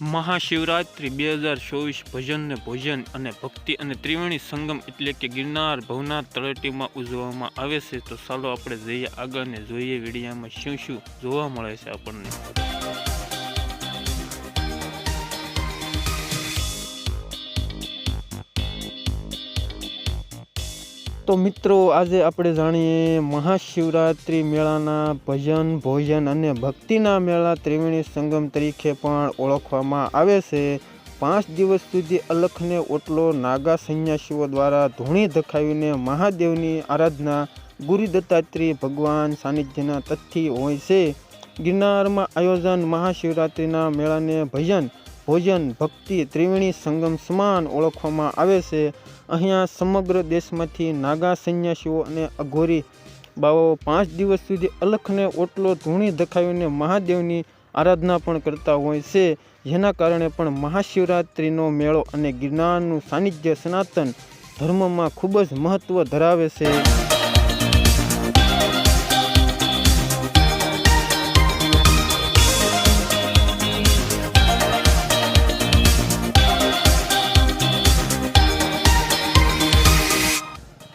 મહાશિવરાત્રિ બે હજાર ચોવીસ ભજન ને ભોજન અને ભક્તિ અને ત્રિવેણી સંગમ એટલે કે ગિરનાર ભવનાથ તળેટીમાં ઉજવવામાં આવે છે. તો ચાલો આપણે જઈએ આગળ ને જોઈએ વિડીયામાં શું શું જોવા મળે છે આપણને. તો મિત્રો, આજે આપણે જાણીએ મહાશિવરાત્રિ મેળાના ભજન, ભોજન અને ભક્તિના મેળા ત્રિવેણી સંગમ તરીકે પણ ઓળખવામાં આવે છે. પાંચ દિવસ સુધી અલખને ઓટલો નાગા સંન્યાસીઓ દ્વારા ધૂણી ધખાવીને મહાદેવની આરાધના ગુરુ દત્તાત્રેય ભગવાન સાનિધ્યના તથ્થી હોય છે. ગિરનારમાં આયોજન મહાશિવરાત્રિના મેળાને ભજન ભોજન, ભક્તિ, ત્રિવેણી સંગમ સમાન ઓળખવામાં આવે છે. અહીંયા સમગ્ર દેશમાંથી નાગા સંન્યાસીઓ અને અઘોરી બાવાઓ પાંચ દિવસ સુધી અલખને ઓટલો ધૂણી દખાવીને મહાદેવની આરાધના પણ કરતા હોય છે. જેના કારણે પણ મહાશિવરાત્રિનો મેળો અને ગિરનારનું સાનિધ્ય સનાતન ધર્મમાં ખૂબ જ મહત્ત્વ ધરાવે છે.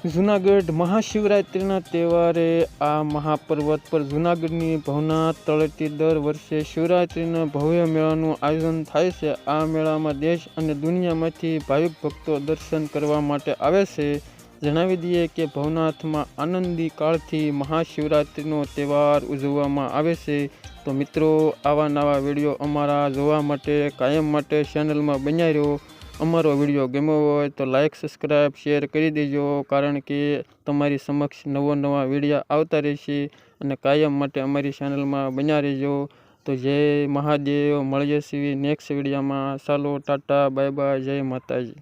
જુનાગઢ મહાશિવરાત્રિના તહેવારે આ મહાપર્વત પર જુનાગઢની ભવનાથ તળેટી દર વર્ષે શિવરાત્રિના ભવ્ય મેળાનું આયોજન થાય છે. આ મેળામાં દેશ અને દુનિયામાંથી ભાવિક ભક્તો દર્શન કરવા માટે આવે છે. જણાવી દઈએ કે ભવનાથમાં આનંદી કાળથી મહાશિવરાત્રિનો તહેવાર ઉજવવામાં આવે છે. તો મિત્રો, આવા નવા વીડિયો અમારા જોવા માટે, કાયમ માટે ચેનલમાં બન્યા રહ્યો અમારો વીડિયો ગમ્યો હોય તો લાઇક સબસ્ક્રાઈબ શેર કરી દેજો, કારણ કે તમારી સમક્ષ નવો નવા વિડીયા આવતા રહેશે અને કાયમ માટે અમારી ચેનલમાં બન્યા રહેજો. તો જય મહાદેવ, મળીએ સીવી નેક્સ્ટ વિડીયામાં. ચાલો, ટાટા બાય બાય જય માતાજી.